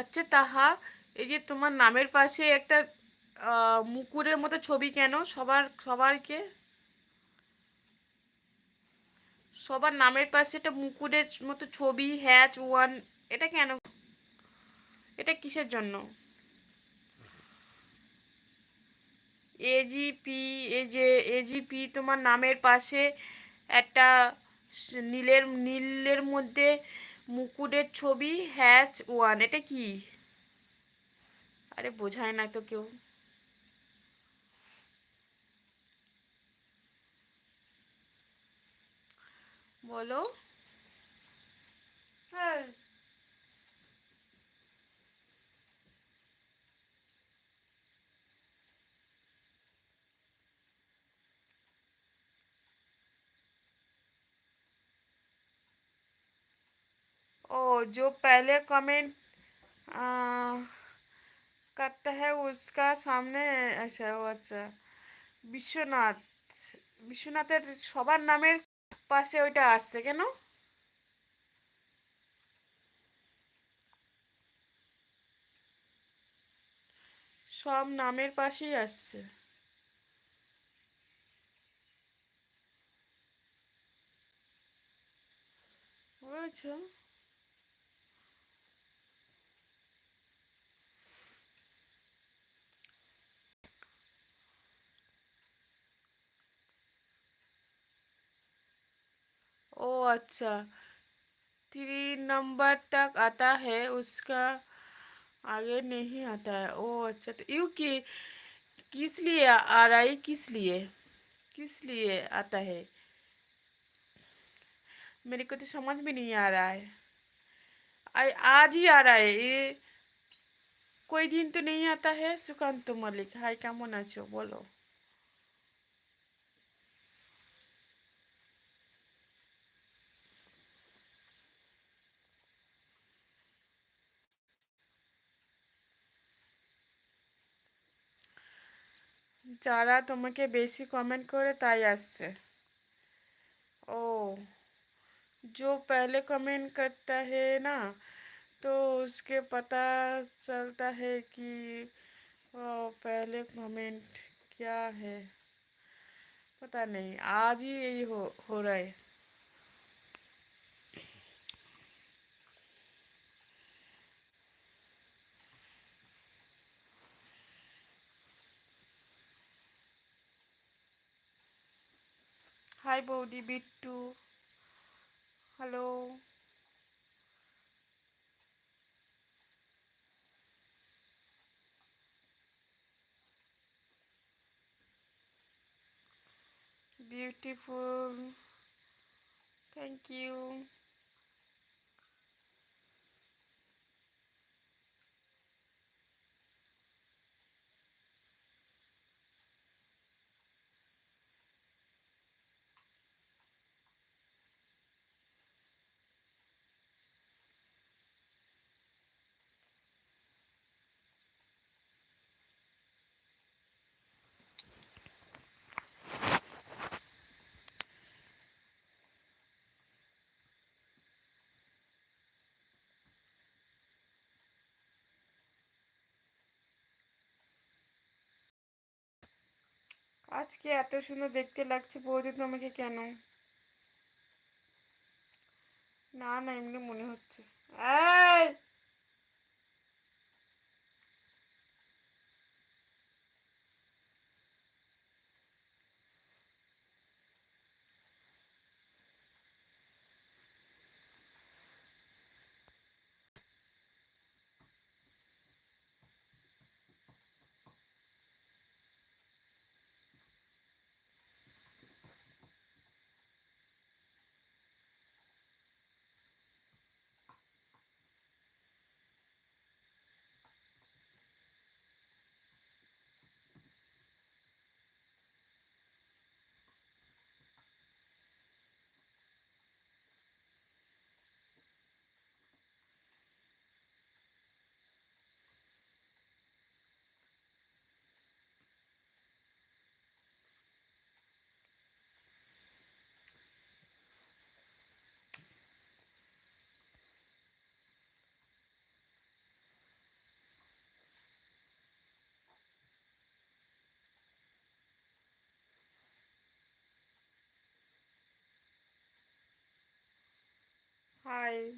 আচ্ছা তাহা, এই যে তোমার নামের পাশে একটা মুকুরের মতো ছবি কেন? সবার, সবারকে? সবার নামের পাশে একটা মুকুরের মতো ছবি, হ্যাচ, ওয়ান, এটা কেন? এটা কিসের জন্য? এজিপি এ যে এজিপি তোমার নামের পাশে একটা নীলের নীলের মধ্যে মুকুটের ছবি হ্যাচ ওয়ান এটা কি? আরে বোঝায় না তো কেউ। বলো হ্যাঁ ओ जो पहले कमेंट करता है उसका सामने अच्छा ও আচ্ছা বিশ্বনাথ বিশ্বনাথের সবার নামের পাশে ওইটা আসছে কেন সব নামের পাশেই আসছে বুঝেছো ओ अच्छा तीन नंबर तक आता है उसका आगे नहीं आता है ओ अच्छा तो यू की किस लिए आ रहा है किस लिए किस लिए आता है मेरे को तो समझ में नहीं आ रहा है आ, आज ही आ रहा है ये कोई दिन तो नहीं आता है सुकांत मलिक हाय কেমন আছো বলো जरा तुम्हें बसि कमेंट कर তাই আসছে। ओ जो पहले कमेंट करता है ना तो उसके पता चलता है कि ओ, पहले कमेंट क्या है? पता नहीं आज ही यही हो हो रहा है। হাই বৌদি Bittu hello beautiful thank you আজকে এত সুন্দর দেখতে লাগছে বৌদি তোমাকে কেন? না না এমনি মনে হচ্ছে। এই! 嗨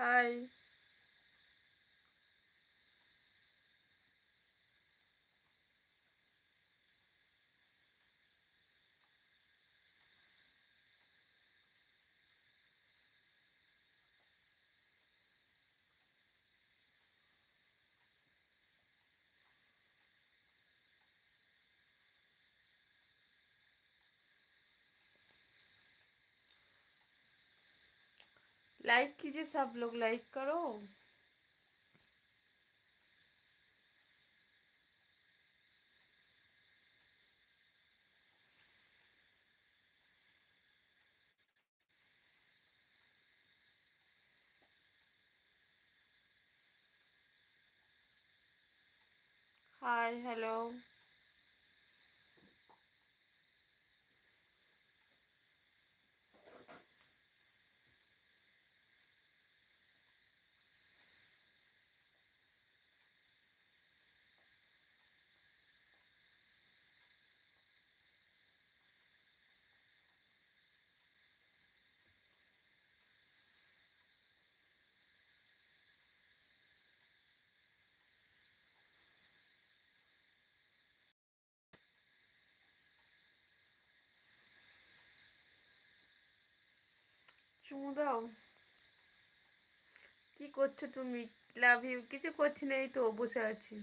Hi. लाइक कीजिए सब लोग लाइक करो। हाय हेलो চুমু দাও কি করছ তুমি? লাভ ইউ কিছু করছি না এই তো বসে আছি।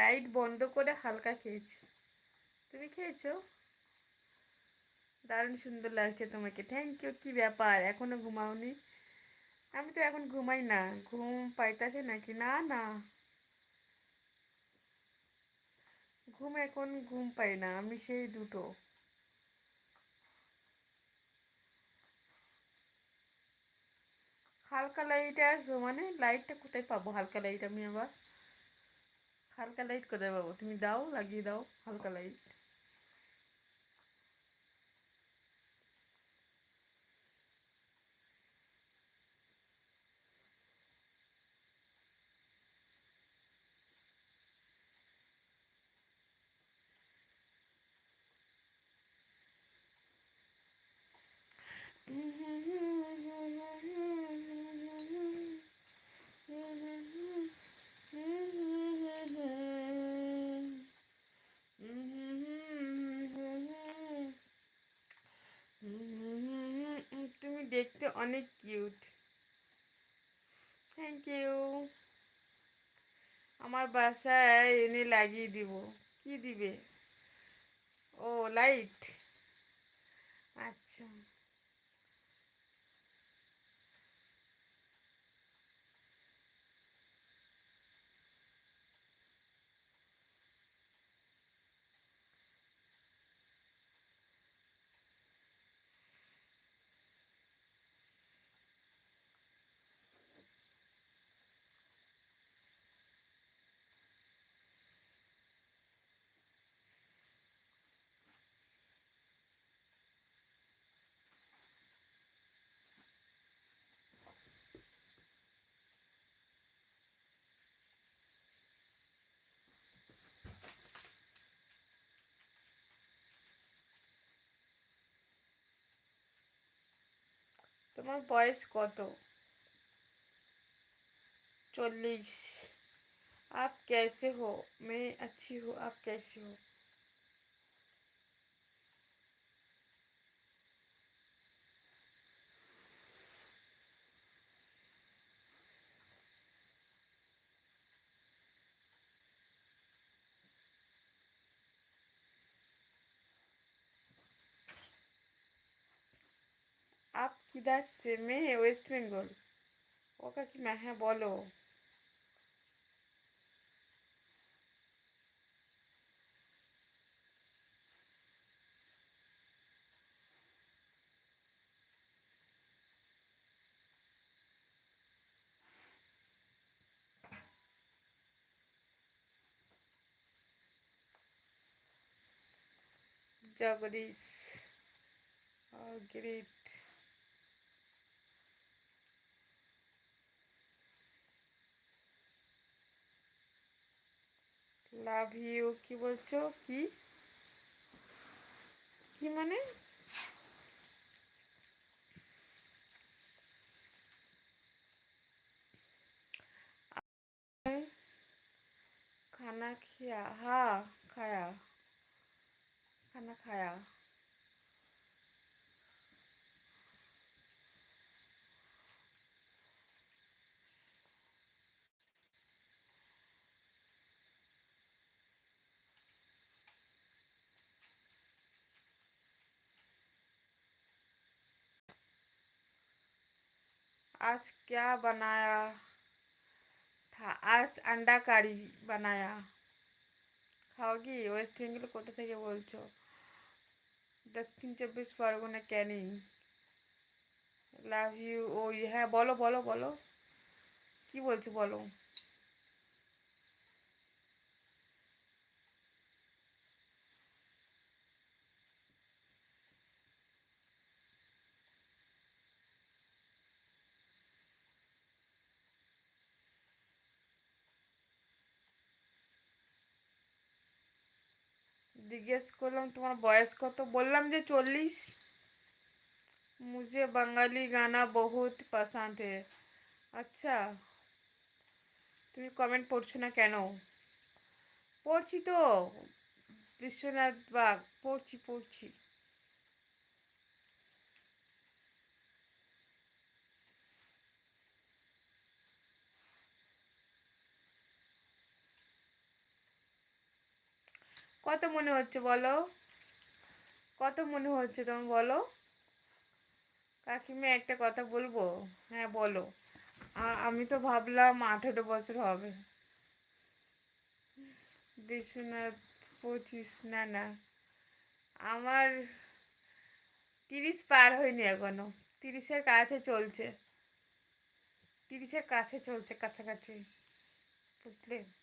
লাইট বন্ধ করে হালকা খেয়েছি। তুমি খেয়েছো? দারুণ সুন্দর লাগছে তোমাকে। থ্যাংক ইউ কী ব্যাপার? এখনও ঘুমাওনি? আমি তো এখন ঘুমাই না। ঘুম পাইতাছে নাকি? না না। ঘুম এখন ঘুম পাই না, আমি সেই দুটো। হালকা লাইটে আসব মানে? লাইটটা কোথায় পাবো? হালকা লাইট আমি আবার? হালকা লাইট কোথায় পাবো তুমি দাও লাগিয়ে দাও হালকা লাইট তুমি অনেক কিউট থ্যাংক ইউ আমার বাসায় এনে লাগিয়ে দিব। কি দিবে? ও লাইট আচ্ছা। তোমার বয়স কত चौलीस आप कैसे हो मैं अच्छी हूँ आप कैसे हो आप किधर से मैं वेस्ट बंगाल ওকা কি মা হ্যাঁ বলো জগদীশ গ্রেট লাভ ইউ কি বলছো? কি? কি মানে? খানা খিয়া হা খায়া। খানা খায়া। आज क्या बनाया था आज अंडा কারি বানায়া খাওয়াগি ওয়েস্ট বেঙ্গল কোথা থেকে বলছো দক্ষিণ চব্বিশ পরগনা ক্যানিং লাভ ইউ ও হ্যাঁ বলো বলো বলো কি বলছো বলো জিজ্ঞেস করলাম, তোমার বয়স কত? বললাম যে, চল্লিশ। মুঝে বাঙালি গানা বহুত পছন্দ আচ্ছা তুমি কমেন্ট পড়ছো না কেন? পড়ছি তো, বিশ্বনাথ বাঘ পড়ছি পড়ছি। কত মনে হচ্ছে বলো? কত মনে হচ্ছে তোমার বলো? কাকিমা একটা কথা বলব? হ্যাঁ বলো। আমি তো ভাবলাম আঠেরো বছর হবে। বিশ্বনাথ পঁচিশ, না না। আমার তিরিশ পার হয়নি এখনও। তিরিশের কাছে চলছে। তিরিশের কাছে চলছে কাছাকাছি। বুঝলে?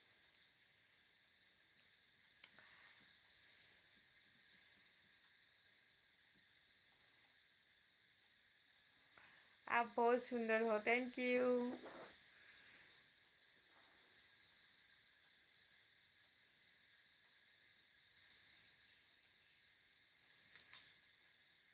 आप बहुत सुंदर हो थैंक यू